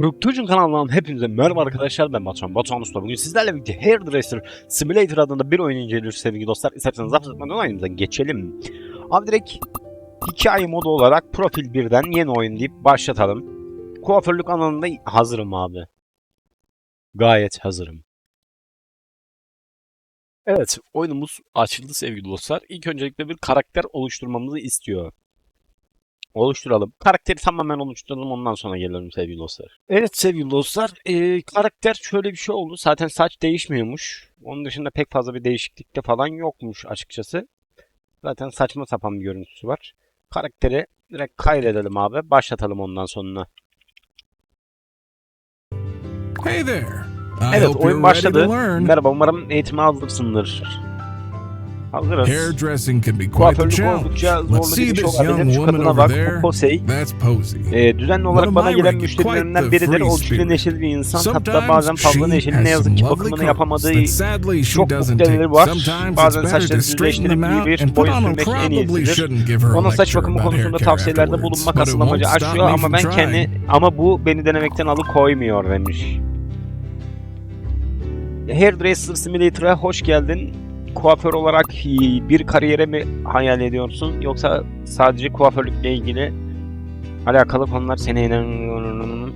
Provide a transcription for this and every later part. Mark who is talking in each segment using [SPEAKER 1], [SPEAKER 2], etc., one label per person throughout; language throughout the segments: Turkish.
[SPEAKER 1] Ruktucu'nun kanalından hepinize merhaba arkadaşlar ben Batuhan Batuhan Usta. Bugün sizlerle birlikte Hairdresser Simulator adında bir oyun inceliyoruz sevgili dostlar. İsterseniz laf tutmadan oyunumuza geçelim. Abi direkt hikaye modu olarak profil birden yeni oyun deyip başlatalım. Kuaförlük alanında hazırım abi. Gayet hazırım Evet oyunumuz açıldı sevgili dostlar İlk öncelikle bir karakter oluşturmamızı istiyor oluşturalım. Karakteri tamamen oluşturalım ondan sonra gelelim sevgili dostlar. Evet sevgili dostlar eee, karakter şöyle bir şey oldu. Zaten saç değişmiyormuş. Onun dışında pek fazla bir değişiklik de falan yokmuş açıkçası. Zaten saçma sapan bir görüntüsü var. Karakteri direkt kaydedelim abi. Başlatalım ondan sonra.
[SPEAKER 2] Hey there.
[SPEAKER 1] Evet oyun başladı. Merhaba umarım eğitime hazırsındır. Hazırız.
[SPEAKER 2] Hairdressing can be quite the challenge. Let's see this young woman over there.
[SPEAKER 1] Posey.
[SPEAKER 2] That's Posey.
[SPEAKER 1] Ee, düzenli olarak bana gelen müşterilerimden
[SPEAKER 2] free
[SPEAKER 1] Oldukça neşeli bir insan. Hatta bazen fazla neşeli. Ne yazık ki bakımını yapamadığı çok
[SPEAKER 2] take.
[SPEAKER 1] var. Bazen saçları düzleştirip iyi bir boy sürmek en iyisidir. Ona saç bakımı konusunda tavsiyelerde bulunmak asıl amacı aşıyor ama ben kendi ama bu beni denemekten alıkoymuyor demiş. Hairdresser Simulator'a hoş geldin. Kuaför olarak bir kariyere mi hayal ediyorsun yoksa sadece kuaförlükle ilgili alakalı konular seni inen-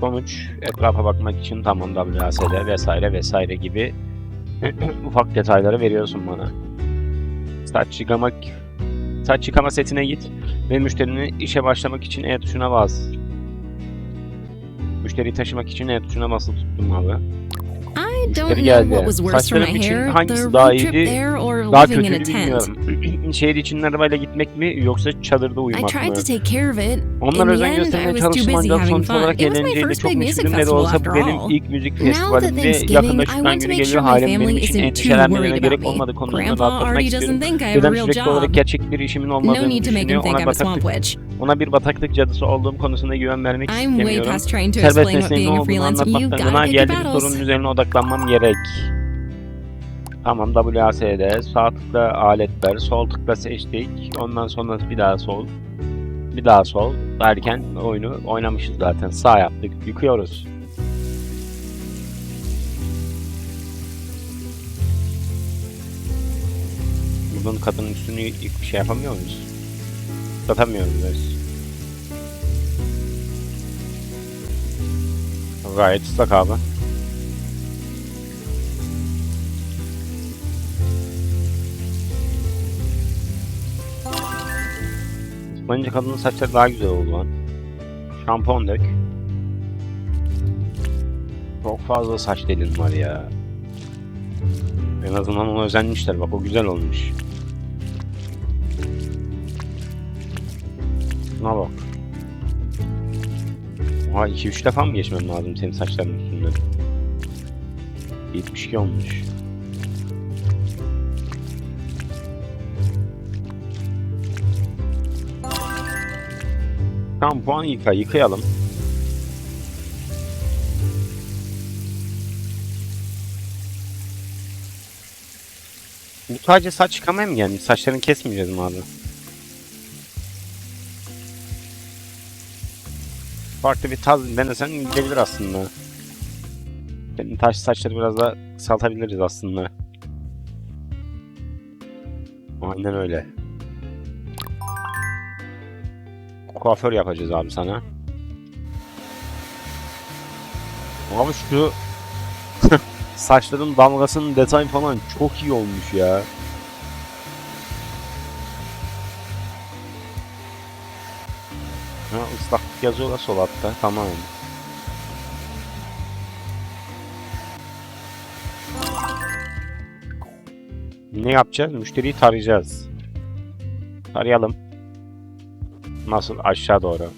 [SPEAKER 1] Sonuç etrafa bakmak için tamam WASD vesaire vesaire gibi ufak detayları veriyorsun bana. Saç yıkamak saç yıkama setine git ve müşterini işe başlamak için E tuşuna bas. Müşteriyi taşımak için E tuşuna basılı tuttum abi.
[SPEAKER 3] Don't know
[SPEAKER 1] geldi.
[SPEAKER 3] what was worse for my
[SPEAKER 1] için
[SPEAKER 3] hair, the
[SPEAKER 1] hangisi daha
[SPEAKER 3] road trip
[SPEAKER 1] iyiydi,
[SPEAKER 3] there or
[SPEAKER 1] Daha
[SPEAKER 3] living in a
[SPEAKER 1] kötüydü
[SPEAKER 3] tent.
[SPEAKER 1] bilmiyorum. Şehir için arabayla gitmek mi yoksa çadırda
[SPEAKER 3] I
[SPEAKER 1] uyumak mı?
[SPEAKER 3] tried to take care of it.
[SPEAKER 1] Onlar
[SPEAKER 3] In the
[SPEAKER 1] özen
[SPEAKER 3] end,
[SPEAKER 1] göstermeye
[SPEAKER 3] was too busy having
[SPEAKER 1] sonuç
[SPEAKER 3] fun.
[SPEAKER 1] olarak
[SPEAKER 3] It was my
[SPEAKER 1] eğlenceli
[SPEAKER 3] first
[SPEAKER 1] çok
[SPEAKER 3] big music
[SPEAKER 1] müşküldüm ne de
[SPEAKER 3] festival
[SPEAKER 1] olsa
[SPEAKER 3] after
[SPEAKER 1] bu benim
[SPEAKER 3] all.
[SPEAKER 1] ilk müzik
[SPEAKER 3] Now that
[SPEAKER 1] festivalimdi.
[SPEAKER 3] Thanksgiving,
[SPEAKER 1] Yakında
[SPEAKER 3] I
[SPEAKER 1] şundan
[SPEAKER 3] want to
[SPEAKER 1] günü
[SPEAKER 3] make
[SPEAKER 1] geliyor.
[SPEAKER 3] my
[SPEAKER 1] Ailem benim
[SPEAKER 3] family
[SPEAKER 1] için
[SPEAKER 3] isn't too
[SPEAKER 1] endişelenmelerine
[SPEAKER 3] worried
[SPEAKER 1] gerek
[SPEAKER 3] about me. Grandpa
[SPEAKER 1] rahatlatmak
[SPEAKER 3] already doesn't
[SPEAKER 1] istiyorum.
[SPEAKER 3] think I have a
[SPEAKER 1] Dedem
[SPEAKER 3] real
[SPEAKER 1] sürekli olarak
[SPEAKER 3] job.
[SPEAKER 1] gerçek bir işimin
[SPEAKER 3] No
[SPEAKER 1] olmadığını
[SPEAKER 3] need to make him
[SPEAKER 1] düşünüyor.
[SPEAKER 3] think
[SPEAKER 1] Ona
[SPEAKER 3] I'm a swamp
[SPEAKER 1] bataklık,
[SPEAKER 3] witch.
[SPEAKER 1] ona bir bataklık cadısı olduğum konusunda güven vermek
[SPEAKER 3] I'm way
[SPEAKER 1] istemiyorum.
[SPEAKER 3] past trying to
[SPEAKER 1] Serbest
[SPEAKER 3] explain what
[SPEAKER 1] mesleğin ne
[SPEAKER 3] being a
[SPEAKER 1] olduğunu
[SPEAKER 3] freelancer. You
[SPEAKER 1] anlatmaktan
[SPEAKER 3] gotta
[SPEAKER 1] yana
[SPEAKER 3] pick your
[SPEAKER 1] geldi bir sorunun
[SPEAKER 3] battles.
[SPEAKER 1] üzerine odaklanmam gerek. Tamam WASD, sağ tıkla aletler, sol tıkla seçtik. Ondan sonra bir daha sol. Bir daha sol derken oyunu oynamışız zaten. Sağ yaptık. Yıkıyoruz. Bunun kadının üstünü yık- şey yapamıyor muyuz? Satamıyoruz. Gayet ıslak abi. Bence kadının saçları daha güzel oldu lan. Şampuan dök. Çok fazla saç delin var ya. En azından ona özenmişler bak o güzel olmuş. Şuna bak. Oha 2-3 defa mı geçmem lazım senin saçların üstünden? 72 olmuş. Şampuan yıka, yıkayalım. Bu sadece saç yıkamaya mı gelmiş? Saçlarını kesmeyeceğiz mi abi? Farklı bir taz denesen gidebilir aslında. Senin taş saçları biraz da kısaltabiliriz aslında. Aynen öyle. Kuaför yapacağız abi sana. Abi şu saçların damgasının detay falan çok iyi olmuş ya. Ha ıslaklık yazıyorlar sol altta. Tamam. Ne yapacağız? Müşteriyi tarayacağız. Tarayalım. Nasıl? Aşağı doğru.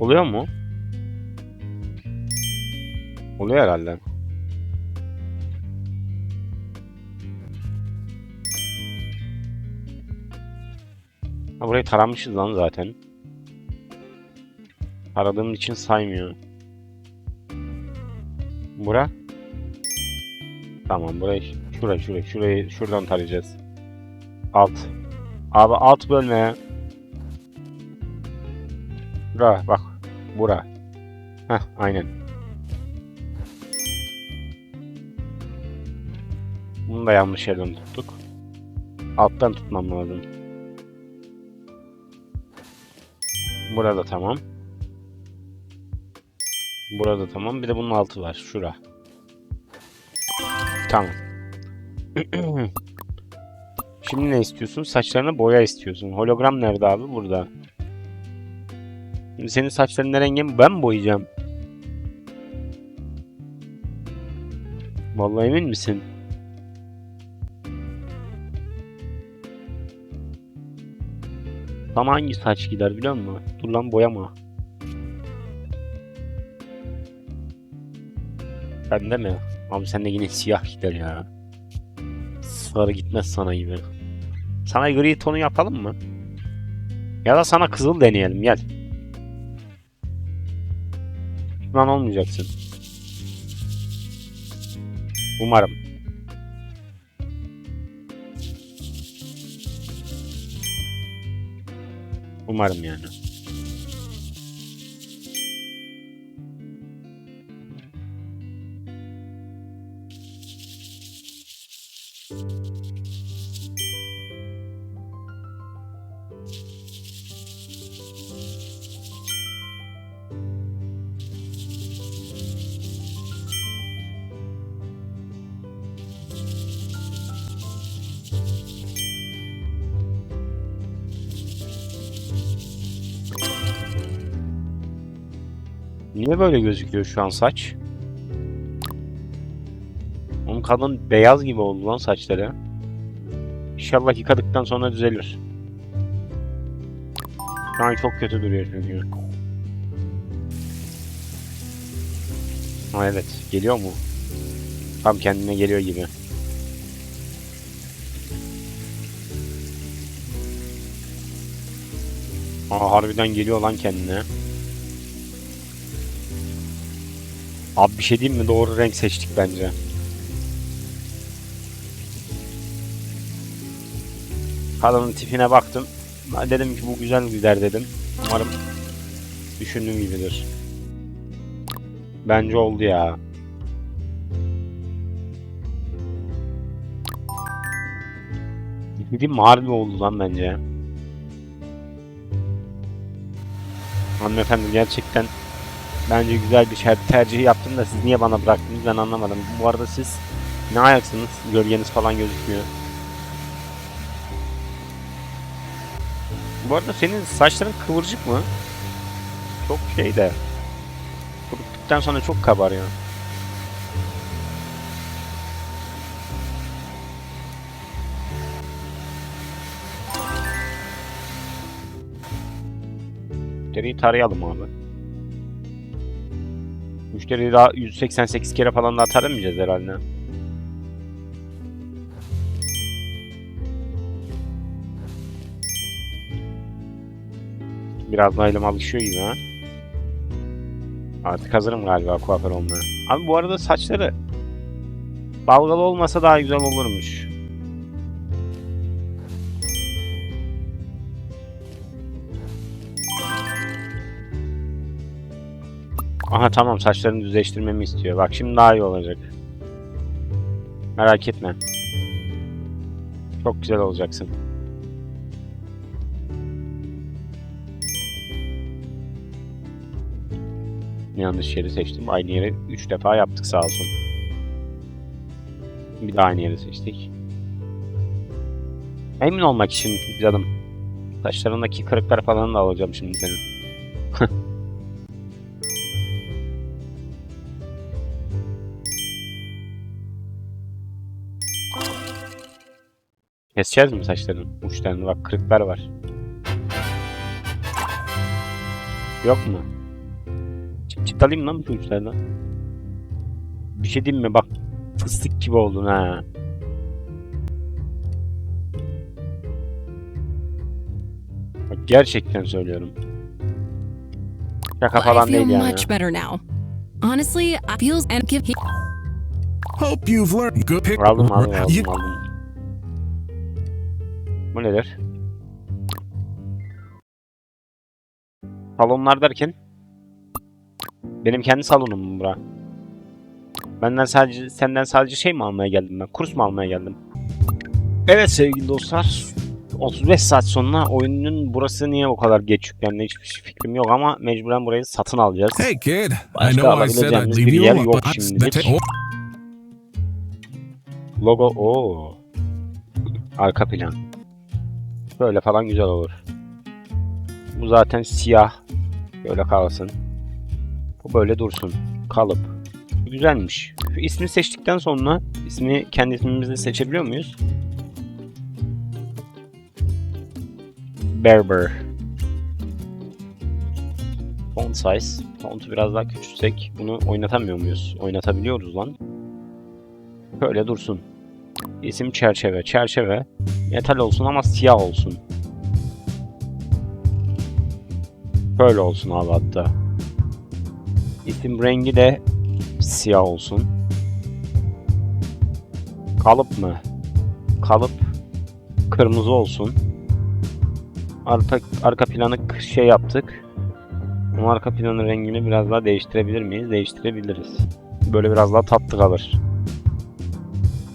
[SPEAKER 1] Oluyor mu? Oluyor herhalde. Ha burayı taramışız lan zaten. Aradığım için saymıyor. Bura? Tamam burayı şuraya şuraya şurayı şuradan tarayacağız. Alt. Abi alt bölme. Bura bak. Bura. Heh aynen. Bunu da yanlış yerden tuttuk. Alttan tutmam lazım. Burada tamam. Burada tamam. Bir de bunun altı var. Şura. Tamam. Şimdi ne istiyorsun? Saçlarına boya istiyorsun. Hologram nerede abi? Burada. Şimdi senin saçların ne rengi? Ben boyayacağım? Vallahi emin misin? Sana hangi saç gider biliyor musun? Dur lan boyama. Bende mi? Abi sende yine siyah gider ya. Sarı gitmez sana gibi. Sana gri tonu yapalım mı? Ya da sana kızıl deneyelim gel. Pişman olmayacaksın. Umarım. Umarım yani. Niye böyle gözüküyor şu an saç? Onun kadın beyaz gibi oldu lan saçları. İnşallah yıkadıktan sonra düzelir. Şu an çok kötü duruyor çünkü. Ha evet, geliyor mu? Tam kendine geliyor gibi. Aa harbiden geliyor lan kendine. Abi bir şey diyeyim mi? Doğru renk seçtik bence. Kadının tipine baktım. Dedim ki bu güzel gider dedim. Umarım düşündüğüm gibidir. Bence oldu ya. Dediğim harbi oldu lan bence. Hanımefendi gerçekten Bence güzel bir şey tercih yaptım da siz niye bana bıraktınız ben anlamadım. Bu arada siz ne ayaksınız? Gölgeniz falan gözükmüyor. Bu arada senin saçların kıvırcık mı? Çok şey de. Kuruttuktan sonra çok kabarıyor. Deriyi tarayalım abi. Müşteriyi daha 188 kere falan daha taramayacağız herhalde. Biraz elim alışıyor gibi ha. Artık hazırım galiba kuaför olmaya. Abi bu arada saçları dalgalı olmasa daha güzel olurmuş. Aha tamam saçlarını düzleştirmemi istiyor. Bak şimdi daha iyi olacak. Merak etme. Çok güzel olacaksın. Yanlış yeri seçtim. Aynı yeri 3 defa yaptık sağ olsun. Bir daha aynı yeri seçtik. Emin olmak için canım. Saçlarındaki kırıklar falan da alacağım şimdi senin. Keseceğiz mi saçların uçlarını? Bak kırıklar var. Yok mu? Çıt çıt alayım lan şu uçlardan. Bir şey diyeyim mi? Bak fıstık gibi oldun ha. Bak gerçekten söylüyorum. Şaka
[SPEAKER 3] I
[SPEAKER 1] falan
[SPEAKER 3] feel
[SPEAKER 1] değil yani.
[SPEAKER 3] much better now. Honestly, I feels and give.
[SPEAKER 2] Hope you've learned good pick.
[SPEAKER 1] Aldım aldım aldım aldım. Bu nedir? Salonlar derken? Benim kendi salonum mu bura? Benden sadece senden sadece şey mi almaya geldim ben? Kurs mu almaya geldim? Evet sevgili dostlar. 35 saat sonra oyunun burası niye o kadar geç yüklendi hiçbir fikrim yok ama mecburen burayı satın alacağız.
[SPEAKER 2] Hey kid, I
[SPEAKER 1] Başka
[SPEAKER 2] know I said I'd
[SPEAKER 1] alabileceğimiz
[SPEAKER 2] leave
[SPEAKER 1] bir
[SPEAKER 2] you
[SPEAKER 1] yer
[SPEAKER 2] alone,
[SPEAKER 1] yok
[SPEAKER 2] but
[SPEAKER 1] şimdilik. Logo o. Arka plan. Böyle falan güzel olur. Bu zaten siyah. Böyle kalsın. Bu böyle dursun. Kalıp. Güzelmiş. Şu ismi seçtikten sonra ismi kendi ismimizi seçebiliyor muyuz? Berber. Font size. Font'u biraz daha küçültsek bunu oynatamıyor muyuz? Oynatabiliyoruz lan. Böyle dursun. İsim çerçeve. Çerçeve metal olsun ama siyah olsun. Böyle olsun abi hatta. İsim rengi de siyah olsun. Kalıp mı? Kalıp kırmızı olsun. Arka, arka planı şey yaptık. Ama arka planın rengini biraz daha değiştirebilir miyiz? Değiştirebiliriz. Böyle biraz daha tatlı kalır.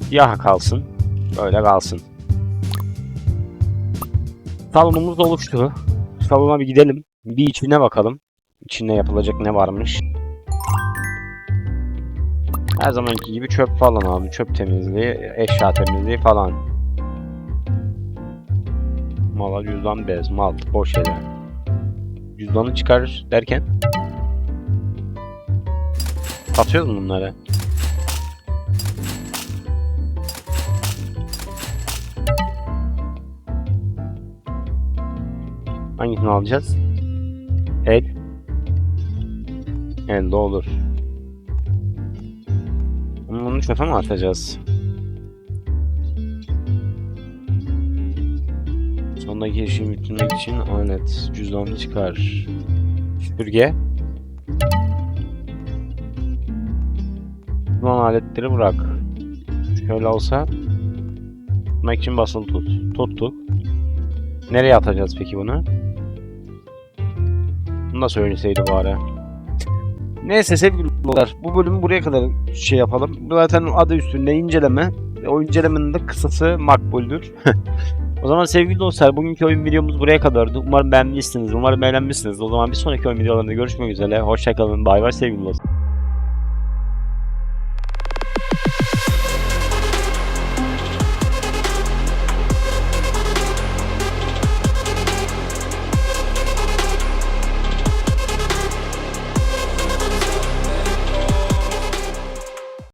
[SPEAKER 1] Siyah kalsın. Böyle kalsın. Salonumuz oluştu. Salona bir gidelim. Bir içine bakalım. İçinde yapılacak ne varmış. Her zamanki gibi çöp falan abi. Çöp temizliği, eşya temizliği falan. Mala cüzdan bez, malt, boş şeyler. Cüzdanı çıkar derken Satıyoruz mu bunları? Hangisini alacağız? El. El de olur. Ama Bunu çöpe mi atacağız? Sondaki işi bitirmek için alet. Cüzdanı çıkar. Süpürge. Kullan aletleri bırak. Şöyle olsa tutmak için basılı tut. Tuttuk. Nereye atacağız peki bunu? Bunu da söyleseydi bari. Neyse sevgili dostlar bu bölümü buraya kadar şey yapalım. Bu Zaten adı üstünde inceleme. Ve O incelemenin de kısası makbuldür. o zaman sevgili dostlar bugünkü oyun videomuz buraya kadardı. Umarım beğenmişsiniz. Umarım beğenmişsiniz. O zaman bir sonraki oyun videolarında görüşmek üzere. Hoşçakalın. Bay bay sevgili dostlar.